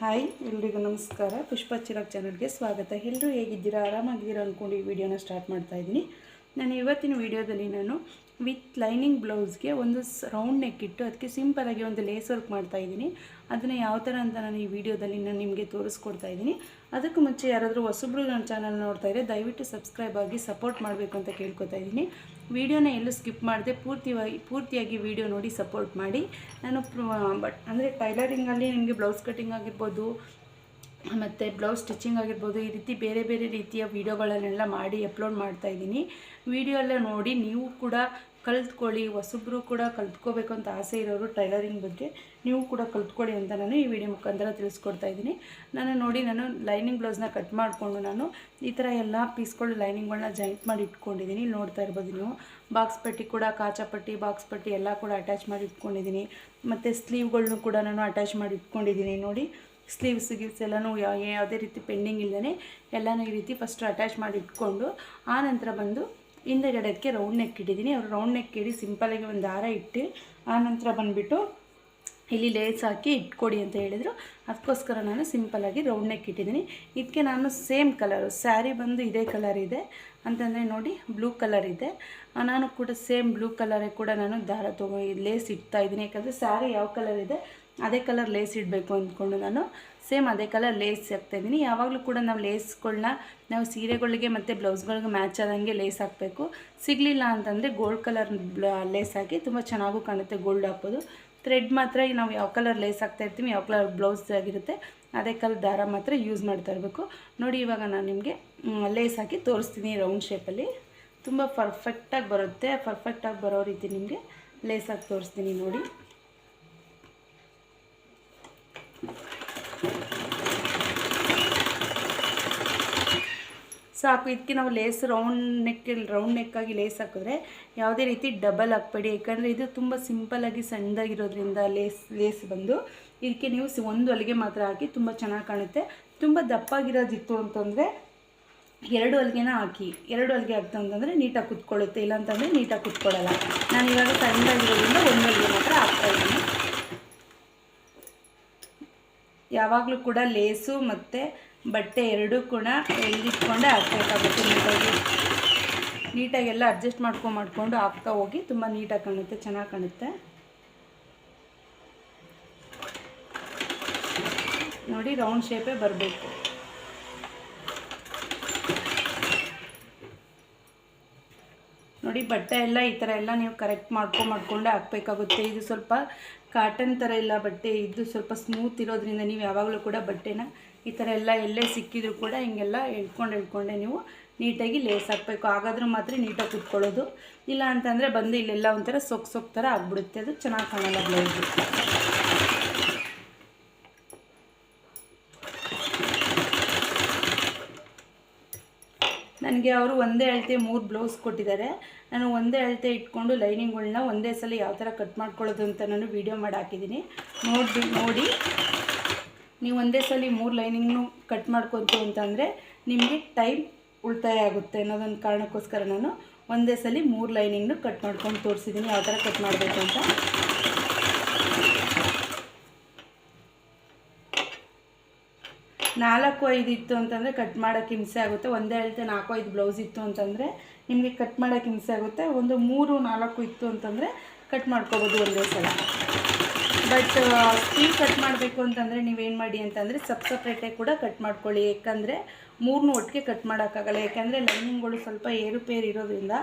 Hi, ಎಲ್ರಿಗೂ ನಮಸ್ಕಾರ. ಪುಷ್ಪ ಚಿರಾಗ್ ಚಾನಲ್ಗೆ ಸ್ವಾಗತ. ಎಲ್ಲರೂ ಹೇಗಿದ್ದೀರಾ? ಆರಾಮಾಗಿದ್ದೀರಾ ಅಂದ್ಕೊಂಡು ಈ ವಿಡಿಯೋನ ಸ್ಟಾರ್ಟ್ ಮಾಡ್ತಾ ಇದ್ದೀನಿ. ನಾನು ಇವತ್ತಿನ ವೀಡಿಯೋದಲ್ಲಿ ನಾನು ವಿತ್ ಲೈನಿಂಗ್ ಬ್ಲೌಸ್ಗೆ ಒಂದು ರೌಂಡ್ ನೆಕ್ ಇಟ್ಟು ಅದಕ್ಕೆ ಸಿಂಪಲಾಗಿ ಒಂದು ಲೇಸ್ ವರ್ಕ್ ಮಾಡ್ತಾ ಇದ್ದೀನಿ. ಅದನ್ನು ಯಾವ ಥರ ಅಂತ ನಾನು ಈ ವಿಡಿಯೋದಲ್ಲಿ ನಾನು ನಿಮಗೆ ತೋರಿಸ್ಕೊಡ್ತಾ ಇದ್ದೀನಿ. ಅದಕ್ಕೂ ಮುಂಚೆ ಯಾರಾದರೂ ಹೊಸಬ್ರು ನನ್ನ ಚಾನಲ್ ನೋಡ್ತಾ ಇದ್ದರೆ ದಯವಿಟ್ಟು ಸಬ್ಸ್ಕ್ರೈಬ್ ಆಗಿ ಸಪೋರ್ಟ್ ಮಾಡಬೇಕು ಅಂತ ಕೇಳ್ಕೊತಾ ಇದ್ದೀನಿ. ವೀಡಿಯೋನ ಎಲ್ಲೂ ಸ್ಕಿಪ್ ಮಾಡದೆ ಪೂರ್ತಿಯಾಗಿ ಪೂರ್ತಿಯಾಗಿ ವಿಡಿಯೋ ನೋಡಿ ಸಪೋರ್ಟ್ ಮಾಡಿ. ನಾನು ಬಟ್ ಅಂದರೆ ಟೈಲರಿಂಗಲ್ಲಿ ನಿಮಗೆ ಬ್ಲೌಸ್ ಕಟ್ಟಿಂಗ್ ಆಗಿರ್ಬೋದು ಮತ್ತು ಬ್ಲೌಸ್ ಸ್ಟಿಚಿಂಗ್ ಆಗಿರ್ಬೋದು, ಈ ರೀತಿ ಬೇರೆ ಬೇರೆ ರೀತಿಯ ವೀಡಿಯೋಗಳನ್ನೆಲ್ಲ ಮಾಡಿ ಅಪ್ಲೋಡ್ ಮಾಡ್ತಾ ಇದ್ದೀನಿ. ವಿಡಿಯೋ ಎಲ್ಲ ನೋಡಿ ನೀವು ಕೂಡ ಕಲ್ತ್ಕೊಳ್ಳಿ, ಹೊಸಬ್ರು ಕೂಡ ಕಲ್ತ್ಕೋಬೇಕು ಅಂತ ಆಸೆ ಇರೋರು ಟೈಲರಿಂಗ್ ಬಗ್ಗೆ, ನೀವು ಕೂಡ ಕಲ್ತ್ಕೊಳ್ಳಿ ಅಂತ ನಾನು ಈ ವಿಡಿಯೋ ಮುಖಾಂತರ ತಿಳಿಸ್ಕೊಡ್ತಾ ಇದ್ದೀನಿ. ನಾನು ನೋಡಿ ನಾನು ಲೈನಿಂಗ್ ಬ್ಲೌಸ್ನ ಕಟ್ ಮಾಡಿಕೊಂಡು ನಾನು ಈ ಥರ ಎಲ್ಲ ಪೀಸ್ಗಳು, ಲೈನಿಂಗ್ಗಳನ್ನ ಜಾಯಿಂಟ್ ಮಾಡಿ ಇಟ್ಕೊಂಡಿದ್ದೀನಿ. ನೋಡ್ತಾ ಇರ್ಬೋದು ನೀವು. ಬಾಕ್ಸ್ ಪಟ್ಟಿ ಕೂಡ ಕಾಚಾಪಟ್ಟಿ ಬಾಕ್ಸ್ ಪಟ್ಟಿ ಎಲ್ಲ ಕೂಡ ಅಟ್ಯಾಚ್ ಮಾಡಿ ಇಟ್ಕೊಂಡಿದ್ದೀನಿ. ಮತ್ತು ಸ್ಲೀವ್ಗಳನ್ನೂ ಕೂಡ ನಾನು ಅಟ್ಯಾಚ್ ಮಾಡಿ ಇಟ್ಕೊಂಡಿದ್ದೀನಿ ನೋಡಿ. ಸ್ಲೀವ್ಸ್ ಗಿವ್ಸ್ ಎಲ್ಲನೂ ಯಾವುದೇ ರೀತಿ ಪೆಂಡಿಂಗ್ ಇಲ್ಲದೇ ಎಲ್ಲನೂ ಈ ರೀತಿ ಫಸ್ಟ್ ಅಟ್ಯಾಚ್ ಮಾಡಿ ಇಟ್ಕೊಂಡು ಆನಂತರ ನಂತರ ಬಂದು ಹಿಂದೆಗಡೆ ಅದಕ್ಕೆ ರೌಂಡ್ ನೆಕ್ ಇಟ್ಟಿದ್ದೀನಿ. ಅವ್ರು ರೌಂಡ್ ನೆಕ್ ಇಡಿ ಸಿಂಪಲಾಗಿ ಒಂದು ದಾರ ಇಟ್ಟು ಆನಂತರ ನಂತರ ಬಂದುಬಿಟ್ಟು ಇಲ್ಲಿ ಲೇಸ್ ಹಾಕಿ ಇಟ್ಕೊಡಿ ಅಂತ ಹೇಳಿದರು. ಅದಕ್ಕೋಸ್ಕರ ನಾನು ಸಿಂಪಲಾಗಿ ರೌಂಡ್ ನೆಕ್ ಇಟ್ಟಿದ್ದೀನಿ. ಇದಕ್ಕೆ ನಾನು ಸೇಮ್ ಕಲರು ಸ್ಯಾರಿ ಬಂದು ಇದೇ ಕಲರ್ ಇದೆ. ಅಂತಂದರೆ ನೋಡಿ ಬ್ಲೂ ಕಲರ್ ಇದೆ. ನಾನು ಕೂಡ ಸೇಮ್ ಬ್ಲೂ ಕಲರೇ ಕೂಡ ನಾನು ದಾರ ತೊಗೊ ಲೇಸ್ ಇಡ್ತಾ ಇದ್ದೀನಿ. ಯಾಕಂದರೆ ಸ್ಯಾರಿ ಯಾವ ಕಲರ್ ಇದೆ ಅದೇ ಕಲರ್ ಲೇಸ್ ಇಡಬೇಕು ಅಂದ್ಕೊಂಡು ನಾನು. ಸೇಮ್ ಅದೇ ಕಲರ್ ಲೇಸ್ ಹಾಕ್ತಾಯಿದ್ದೀನಿ ಯಾವಾಗಲೂ ಕೂಡ ನಾವು ಲೇಸ್ಗಳನ್ನ ನಾವು ಸೀರೆಗಳಿಗೆ ಮತ್ತು ಬ್ಲೌಸ್ಗಳಿಗೆ ಮ್ಯಾಚ್ ಆದಂಗೆ ಲೇಸ್ ಹಾಕಬೇಕು. ಸಿಗಲಿಲ್ಲ ಅಂತಂದರೆ ಗೋಲ್ಡ್ ಕಲರ್ ಲೇಸ್ ಹಾಕಿ ತುಂಬ ಚೆನ್ನಾಗೂ ಕಾಣುತ್ತೆ ಗೋಲ್ಡ್ ಹಾಕೋದು. ಥ್ರೆಡ್ ಮಾತ್ರ ನಾವು ಯಾವ ಕಲರ್ ಲೇಸ್ ಹಾಕ್ತಾ ಇರ್ತೀವಿ, ಯಾವ ಕಲರ್ ಬ್ಲೌಸ್ ಆಗಿರುತ್ತೆ, ಅದೇ ಕಲರ್ ದಾರ ಮಾತ್ರ ಯೂಸ್ ಮಾಡ್ತಾ ಇರಬೇಕು. ನೋಡಿ ಇವಾಗ ನಾನು ನಿಮಗೆ ಲೇಸ್ ಹಾಕಿ ತೋರಿಸ್ತೀನಿ ರೌಂಡ್ ಶೇಪಲ್ಲಿ ತುಂಬ ಪರ್ಫೆಕ್ಟಾಗಿ ಬರುತ್ತೆ ಪರ್ಫೆಕ್ಟಾಗಿ ಬರೋ ರೀತಿ ನಿಮಗೆ ಲೇಸ್ ಹಾಕಿ ತೋರಿಸ್ತೀನಿ ನೋಡಿ. ಸಾಕು ಇದಕ್ಕೆ ನಾವು ಲೇಸ್ ರೌಂಡ್ ನೆಕ್ ರೌಂಡ್ ನೆಕ್ಕಾಗಿ ಲೇಸ್ ಹಾಕಿದ್ರೆ ಯಾವುದೇ ರೀತಿ ಡಬಲ್ ಹಾಕ್ಬೇಡಿ. ಯಾಕಂದರೆ ಇದು ತುಂಬ ಸಿಂಪಲಾಗಿ ಸಣ್ಣದಾಗಿರೋದ್ರಿಂದ ಲೇಸ್ ಲೇಸ್ ಬಂದು ಇದಕ್ಕೆ ನೀವು ಒಂದು ಅಲ್ಲಿಗೆ ಮಾತ್ರ ಹಾಕಿ ತುಂಬ ಚೆನ್ನಾಗಿ ಕಾಣುತ್ತೆ. ತುಂಬ ದಪ್ಪಾಗಿರೋದಿತ್ತು ಅಂತಂದರೆ ಎರಡು ಹೊಲಿಗೆನ ಹಾಕಿ, ಎರಡು ಅಲ್ಲಿಗೆ ಹಾಕ್ತು ಅಂತಂದರೆ ನೀಟಾಗಿ ಕುತ್ಕೊಳ್ಳುತ್ತೆ. ಇಲ್ಲಾಂತಂದರೆ ನೀಟಾಗಿ ಕುತ್ಕೊಳ್ಳಲ್ಲ. ನಾನು ಇವಾಗ ಸಣ್ಣದಾಗಿರೋದ್ರಿಂದ ಒಂದು ಅಲ್ಲಿಗೆ ಮಾತ್ರ ಹಾಕ್ತಾ ಇದ್ದೀನಿ ಯಾವಾಗಲೂ ಕೂಡ ಲೇಸು ಮತ್ತು ಬಟ್ಟೆ ಎರಡೂ ಕೂಡ ಎಲ್ಲಿಟ್ಕೊಂಡೆ ಹಾಕ್ಬೇಕಾಗುತ್ತೆ. ನೀಟಾಗಿ. ನೀಟಾಗಿ ಎಲ್ಲ ಅಡ್ಜಸ್ಟ್ ಮಾಡ್ಕೊಂಡು ಮಾಡ್ಕೊಂಡು ಹಾಕ್ತಾ ಹೋಗಿ ತುಂಬ ನೀಟಾಗಿ ಕಾಣುತ್ತೆ, ಚೆನ್ನಾಗಿ ಕಾಣುತ್ತೆ. ನೋಡಿ ರೌಂಡ್ ಶೇಪೇ ಬರಬೇಕು. ನೋಡಿ ಬಟ್ಟೆ ಎಲ್ಲ ಈ ಥರ ಎಲ್ಲ ನೀವು ಕರೆಕ್ಟ್ ಮಾಡ್ಕೊಂಡು ಮಾಡ್ಕೊಂಡೆ ಹಾಕ್ಬೇಕಾಗುತ್ತೆ. ಇದು ಸ್ವಲ್ಪ ಕಾಟನ್ ಥರ ಇಲ್ಲ ಬಟ್ಟೆ, ಇದು ಸ್ವಲ್ಪ ಸ್ಮೂತ್ ಇರೋದ್ರಿಂದ ನೀವು ಯಾವಾಗಲೂ ಕೂಡ ಬಟ್ಟೆನ ಈ ಥರ ಎಲ್ಲ ಎಲ್ಲೇ ಸಿಕ್ಕಿದ್ರು ಕೂಡ ಹಿಂಗೆಲ್ಲ ಎಳ್ಕೊಂಡು ಎಳ್ಕೊಂಡೆ ನೀವು ನೀಟಾಗಿ ಲೇಸ್ ಹಾಕಬೇಕು. ಹಾಗಾದ್ರೂ ಮಾತ್ರ ನೀಟಾಗಿ ಕುತ್ಕೊಳ್ಳೋದು. ಇಲ್ಲ ಅಂತಂದರೆ ಬಂದು ಇಲ್ಲೆಲ್ಲ ಒಂಥರ ಸೊಕ್ ಸೊಕ್ ಥರ ಆಗ್ಬಿಡುತ್ತೆ. ಅದು ಚೆನ್ನಾಗಿ ಕಾಣಲ್ಲ ಬ್ಲೌಸ್. ನನಗೆ ಅವರು ಒಂದೇ ಅಳತೆ ಮೂರು ಬ್ಲೌಸ್ ಕೊಟ್ಟಿದ್ದಾರೆ. ನಾನು ಒಂದೇ ಅಳತೆ ಇಟ್ಕೊಂಡು ಲೈನಿಂಗ್ಗಳನ್ನ ಒಂದೇ ಸಲ ಯಾವ ಥರ ಕಟ್ ಮಾಡ್ಕೊಳ್ಳೋದು ಅಂತ ನಾನು ವೀಡಿಯೋ ಮಾಡಿ ಹಾಕಿದ್ದೀನಿ. ನೋಡಿ ನೋಡಿ. ನೀವು ಒಂದೇ ಸಲ ಮೂರು ಲೈನಿಂಗ್ನು ಕಟ್ ಮಾಡ್ಕೊತು ಅಂತಂದರೆ ನಿಮಗೆ ಟೈಮ್ ಉಳಿತಾಯ ಆಗುತ್ತೆ ಅನ್ನೋದೊಂದು ಕಾರಣಕ್ಕೋಸ್ಕರ ನಾನು ಒಂದೇ ಸಲ ಮೂರು ಲೈನಿಂಗ್ನು ಕಟ್ ಮಾಡ್ಕೊಂಡು ತೋರಿಸಿದ್ದೀನಿ. ಯಾವ ಥರ ಕಟ್ ಮಾಡಬೇಕು ಅಂತ. ನಾಲ್ಕು, ಐದು ಇತ್ತು ಅಂತಂದರೆ ಕಟ್ ಮಾಡೋಕ್ಕೆ ಹಿಂಸೆ ಆಗುತ್ತೆ. ಒಂದೇ ಅಳತೆ ನಾಲ್ಕು, ಐದು ಬ್ಲೌಸ್ ಇತ್ತು ಅಂತಂದರೆ ನಿಮಗೆ ಕಟ್ ಮಾಡೋಕ್ಕೆ ಹಿಂಸೆ ಆಗುತ್ತೆ. ಒಂದು ಮೂರು, ನಾಲ್ಕು ಇತ್ತು ಅಂತಂದರೆ ಕಟ್ ಮಾಡ್ಕೋಬೋದು ಒಂದೇ ಸಲ. ಬಟ್ ಸ್ಟೀಲ್ ಕಟ್ ಮಾಡಬೇಕು ಅಂತಂದರೆ ನೀವೇನು ಮಾಡಿ ಅಂತಂದರೆ ಸಪ್ ಸಪ್ರೇಟಾಗಿ ಕೂಡ ಕಟ್ ಮಾಡ್ಕೊಳ್ಳಿ. ಯಾಕಂದರೆ ಮೂರನ್ನೂ ಒಟ್ಟಿಗೆ ಕಟ್ ಮಾಡೋಕ್ಕಾಗಲ್ಲ. ಯಾಕೆಂದರೆ ಲೈನಿಂಗ್ಗಳು ಸ್ವಲ್ಪ ಏರುಪೇರು ಇರೋದ್ರಿಂದ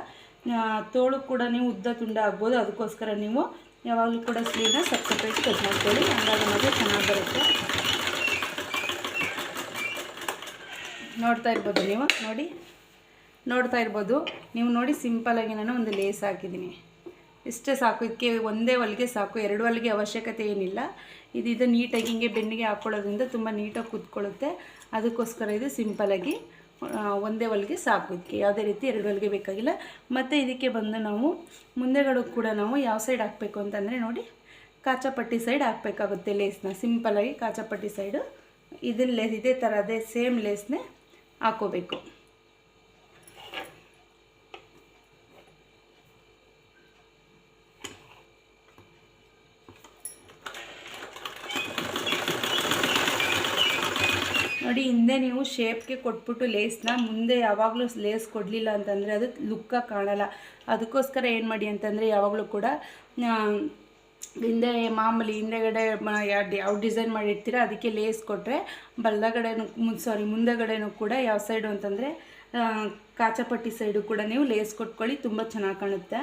ತೋಳು ಕೂಡ ನೀವು ಉದ್ದ ತುಂಡ ಆಗ್ಬೋದು. ಅದಕ್ಕೋಸ್ಕರ ನೀವು ಯಾವಾಗಲೂ ಕೂಡ ಸ್ಲೀವ್ನ ಸಪ್ ಸಪ್ರೇಟ್ ಕಟ್ ಮಾಡ್ಕೊಳ್ಳಿ. ಹಂಗಾಗ ನಮಗೆ ಚೆನ್ನಾಗಿ ಬರುತ್ತೆ. ನೋಡ್ತಾ ಇರ್ಬೋದು ನೀವು? ನೋಡಿ. ನೋಡ್ತಾ ಇರ್ಬೋದು. ನೀವು ನೋಡಿ ಸಿಂಪಲಾಗಿ ನಾನು ಒಂದು ಲೇಸ್ ಹಾಕಿದ್ದೀನಿ. ಇಷ್ಟೇ ಸಾಕು. ಇದಕ್ಕೆ ಒಂದೇ ಹೊಲಿಗೆ ಸಾಕು. ಎರಡು ಹೊಲಿಗೆ ಅವಶ್ಯಕತೆ ಏನಿಲ್ಲ. ಇದು ಇದು ನೀಟಾಗಿ ಹಿಂಗೆ ಬೆನ್ನಿಗೆ ಹಾಕ್ಕೊಳ್ಳೋದ್ರಿಂದ ತುಂಬ ನೀಟಾಗಿ ಕೂತ್ಕೊಳ್ಳುತ್ತೆ. ಅದಕ್ಕೋಸ್ಕರ ಇದು ಸಿಂಪಲಾಗಿ ಒಂದೇ ಹೊಲಿಗೆ ಸಾಕು ಇದಕ್ಕೆ. ಯಾವುದೇ ರೀತಿ ಎರಡು ಹೊಲಿಗೆ ಬೇಕಾಗಿಲ್ಲ. ಮತ್ತು ಇದಕ್ಕೆ ಬಂದು ನಾವು ಮುಂದೆಗಳು ಕೂಡ ನಾವು ಯಾವ ಸೈಡ್ ಹಾಕಬೇಕು ಅಂತಂದರೆ ನೋಡಿ, ಕಾಚಾಪಟ್ಟಿ ಸೈಡ್ ಹಾಕಬೇಕಾಗುತ್ತೆ ಲೇಸ್ನ. ಸಿಂಪಲಾಗಿ ಕಾಚಾಪಟ್ಟಿ ಸೈಡು ಇದನ್ನ ಲೇಸ್, ಇದೇ ಥರ ಅದೇ ಸೇಮ್ ಲೇಸ್ನೇ ಹಾಕೋಬೇಕು. ನೋಡಿ, ಹಿಂದೆ ನೀವು ಶೇಪ್ಗೆ ಕೊಟ್ಬಿಟ್ಟು ಲೇಸ್ನ ಮುಂದೆ ಯಾವಾಗಲೂ ಲೇಸ್ ಕೊಡಲಿಲ್ಲ ಅಂತಂದರೆ ಅದು ಲುಕ್ಕಾಗಿ ಕಾಣಲ್ಲ. ಅದಕ್ಕೋಸ್ಕರ ಏನು ಮಾಡಿ ಅಂತಂದರೆ ಯಾವಾಗಲೂ ಕೂಡ ಹಿಂದೆ ಮಾಮೂಲಿ ಹಿಂದೆಗಡೆ ಯಾವ ಡಿಸೈನ್ ಮಾಡಿರ್ತೀರ ಅದಕ್ಕೆ ಲೇಸ್ ಕೊಟ್ಟರೆ ಬಲಗಡೆನೂ ಸಾರಿ ಮುಂದೆಗಡೆನೂ ಕೂಡ ಯಾವ ಸೈಡು ಅಂತಂದರೆ ಕಾಚಪಟ್ಟಿ ಸೈಡು ಕೂಡ ನೀವು ಲೇಸ್ ಕೊಟ್ಕೊಳ್ಳಿ, ತುಂಬ ಚೆನ್ನಾಗಿ ಕಾಣುತ್ತೆ.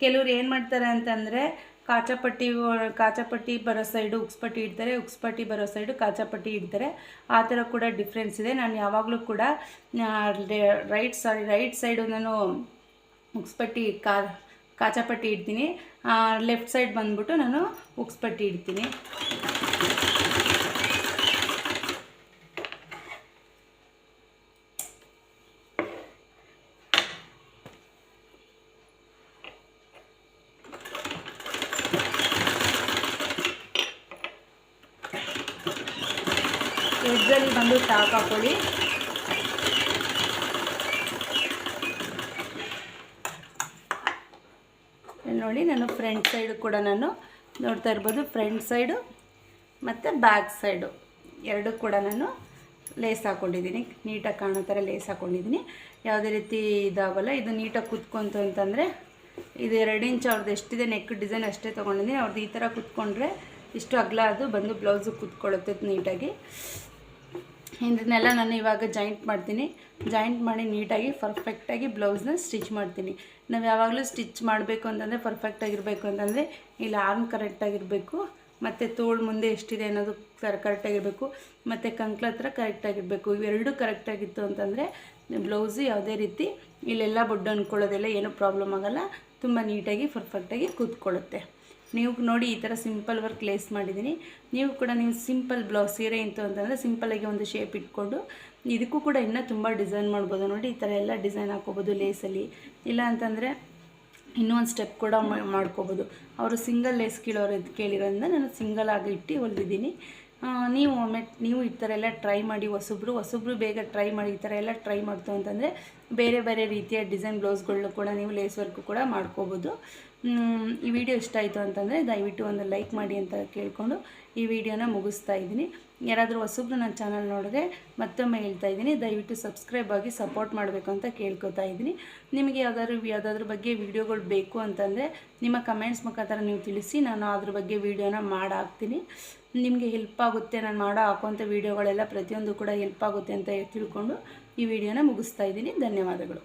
ಕೆಲವ್ರು ಏನು ಮಾಡ್ತಾರೆ ಅಂತಂದರೆ ಕಾಚಪಟ್ಟಿ ಕಾಚಪಟ್ಟಿ ಬರೋ ಸೈಡು ಉಕ್ಸ್ಪಟ್ಟಿ ಇಡ್ತಾರೆ, ಉಕ್ಸ್ಪಟ್ಟಿ ಬರೋ ಸೈಡು ಕಾಚಪಟ್ಟಿ ಇಡ್ತಾರೆ. ಆ ಥರ ಕೂಡ ಡಿಫ್ರೆನ್ಸ್ ಇದೆ. ನಾನು ಯಾವಾಗಲೂ ಕೂಡ ರೈಟ್ ಸಾರಿ ರೈಟ್ ಸೈಡು ನಾನು ಉಕ್ಸ್ಪಟ್ಟಿ ಕಾ, ಕಾಚಪಟ್ಟಿ ಇಡ್ತೀನಿ. ಲೆಫ್ಟ್ ಸೈಡ್ ಬಂದ್ಬಿಟ್ಟು ನಾನು ಉಕ್ಸ್ಪಟ್ಟಿ ಇಡ್ತೀನಿ. ಎಡ್ಜಲ್ಲಿ ಬಂದು ಟಾಕ್ ಹಾಕೊಳ್ಳಿ ನೋಡಿ ನಾನು ಫ್ರಂಟ್ ಸೈಡು ಕೂಡ ನಾನು ನೋಡ್ತಾ ಇರ್ಬೋದು, ಫ್ರಂಟ್ ಸೈಡು ಮತ್ತು ಬ್ಯಾಕ್ ಸೈಡು. ಎರಡು ಕೂಡ ನಾನು ಲೇಸ್ ಹಾಕ್ಕೊಂಡಿದ್ದೀನಿ ನೀಟಾಗಿ ಕಾಣೋ ಥರ ಲೇಸ್ ಹಾಕ್ಕೊಂಡಿದ್ದೀನಿ ಯಾವುದೇ ರೀತಿ ಇದಾಗಲ್ಲ, ಇದು ನೀಟಾಗಿ ಕುತ್ಕೊಂತು ಅಂತಂದರೆ ಇದು ಎರಡು ಇಂಚ್ ಅವ್ರದ್ದು ಎಷ್ಟಿದೆ ನೆಕ್ ಡಿಸೈನ್ ಅಷ್ಟೇ ತೊಗೊಂಡಿದ್ದೀನಿ. ಅವ್ರದ್ದು ಈ ಥರ ಕುತ್ಕೊಂಡ್ರೆ ಇಷ್ಟು ಅಗಲ ಅದು ಬಂದು ಬ್ಲೌಸು ಕುತ್ಕೊಳ್ಳುತ್ತೆ ನೀಟಾಗಿ. ಇದನ್ನೆಲ್ಲ ನಾನು ಇವಾಗ ಜಾಯಿಂಟ್ ಮಾಡ್ತೀನಿ. ಜಾಯಿಂಟ್ ಮಾಡಿ ನೀಟಾಗಿ ಪರ್ಫೆಕ್ಟಾಗಿ ಬ್ಲೌಸ್ನ ಸ್ಟಿಚ್ ಮಾಡ್ತೀನಿ. ನಾವು ಯಾವಾಗಲೂ ಸ್ಟಿಚ್ ಮಾಡಬೇಕು ಅಂತಂದರೆ ಪರ್ಫೆಕ್ಟಾಗಿರಬೇಕು ಅಂತಂದರೆ, ಇಲ್ಲಿ ಆರ್ಮ್ ಕರೆಕ್ಟಾಗಿರಬೇಕು ಮತ್ತು ತೋಳು ಮುಂದೆ ಎಷ್ಟಿದೆ ಅನ್ನೋದು ಕರ್ ಕರೆಕ್ಟಾಗಿರಬೇಕು ಮತ್ತು ಕಂಕ್ಳ ಹತ್ರ ಕರೆಕ್ಟಾಗಿರಬೇಕು ಇವೆರಡೂ ಕರೆಕ್ಟಾಗಿತ್ತು ಅಂತಂದರೆ ಬ್ಲೌಸು ಯಾವುದೇ ರೀತಿ ಇಲ್ಲೆಲ್ಲ ಬೊಡ್ಡು ಅಂದ್ಕೊಳ್ಳೋದೆಲ್ಲ ಏನೂ ಪ್ರಾಬ್ಲಮ್ ಆಗೋಲ್ಲ. ತುಂಬ ನೀಟಾಗಿ ಪರ್ಫೆಕ್ಟಾಗಿ ಕೂತ್ಕೊಳ್ಳುತ್ತೆ. ನೀವು ನೋಡಿ ಈ ಥರ ಸಿಂಪಲ್ ವರ್ಕ್ ಲೇಸ್ ಮಾಡಿದ್ದೀನಿ. ನೀವು ಕೂಡ ನೀವು ಸಿಂಪಲ್ ಬ್ಲೌಸ್, ಸೀರೆ ಇಂತು ಅಂತಂದರೆ ಸಿಂಪಲಾಗಿ ಒಂದು ಶೇಪ್ ಇಟ್ಕೊಂಡು ಇದಕ್ಕೂ ಕೂಡ ಇನ್ನೂ ತುಂಬ ಡಿಸೈನ್ ಮಾಡ್ಬೋದು. ನೋಡಿ, ಈ ಥರ ಎಲ್ಲ ಡಿಸೈನ್ ಹಾಕೋಬೋದು ಲೇಸಲ್ಲಿ. ಇಲ್ಲ ಅಂತಂದರೆ ಇನ್ನೂ ಒಂದು ಸ್ಟೆಪ್ ಕೂಡ ಮಾಡ್ಕೋಬೋದು. ಅವರು ಸಿಂಗಲ್ ಲೇಸ್ ಕೀಳೋರು ಕೇಳಿರೋದ್ರಿಂದ ನಾನು ಸಿಂಗಲ್ ಆಗಿ ಇಟ್ಟು ಹೊಲಿದಿದ್ದೀನಿ. ನೀವು ಒಮ್ಮೆ ನೀವು ಈ ಥರ ಎಲ್ಲ ಟ್ರೈ ಮಾಡಿ, ಹೊಸಬ್ರು ಹೊಸಬ್ರು ಬೇಗ ಟ್ರೈ ಮಾಡಿ, ಈ ಥರ ಎಲ್ಲ ಟ್ರೈ ಮಾಡ್ತು ಅಂತಂದರೆ ಬೇರೆ ಬೇರೆ ರೀತಿಯ ಡಿಸೈನ್ ಬ್ಲೌಸ್ಗಳನ್ನ ಕೂಡ ನೀವು ಲೇಸ್ ವರ್ಕು ಕೂಡ ಮಾಡ್ಕೋಬೋದು. ಈ ವಿಡಿಯೋ ಇಷ್ಟ ಆಯಿತು ಅಂತಂದರೆ ದಯವಿಟ್ಟು ಒಂದು ಲೈಕ್ ಮಾಡಿ ಅಂತ ಕೇಳಿಕೊಂಡು ಈ ವಿಡಿಯೋನ ಮುಗಿಸ್ತಾ ಇದ್ದೀನಿ. ಯಾರಾದರೂ ಹೊಸಬ್ರು ನನ್ನ ಚಾನಲ್ ನೋಡಿದ್ರೆ ಮತ್ತೊಮ್ಮೆ ಹೇಳ್ತಾ ಇದ್ದೀನಿ. ದಯವಿಟ್ಟು ಸಬ್ಸ್ಕ್ರೈಬ್ ಆಗಿ ಸಪೋರ್ಟ್ ಮಾಡಬೇಕು ಅಂತ ಕೇಳ್ಕೊತಾ ಇದ್ದೀನಿ. ನಿಮಗೆ ಯಾವ್ದಾದ್ರು ಯಾವುದಾದ್ರ ಬಗ್ಗೆ ವಿಡಿಯೋಗಳು ಬೇಕು ಅಂತಂದರೆ ನಿಮ್ಮ ಕಮೆಂಟ್ಸ್ ಮುಖಾಂತರ ನೀವು ತಿಳಿಸಿ, ನಾನು ಅದ್ರ ಬಗ್ಗೆ ವಿಡಿಯೋನ ಮಾಡಾಕ್ತೀನಿ. ನಿಮಗೆ ಹೆಲ್ಪ್ ಆಗುತ್ತೆ, ನಾನು ಮಾಡೋ ಹಾಕೋಂಥ ವಿಡಿಯೋಗಳೆಲ್ಲ ಪ್ರತಿಯೊಂದು ಕೂಡ ಹೆಲ್ಪ್ ಆಗುತ್ತೆ ಅಂತ ತಿಳ್ಕೊಂಡು ಈ ವಿಡಿಯೋನ ಮುಗಿಸ್ತಾ ಇದ್ದೀನಿ. ಧನ್ಯವಾದಗಳು.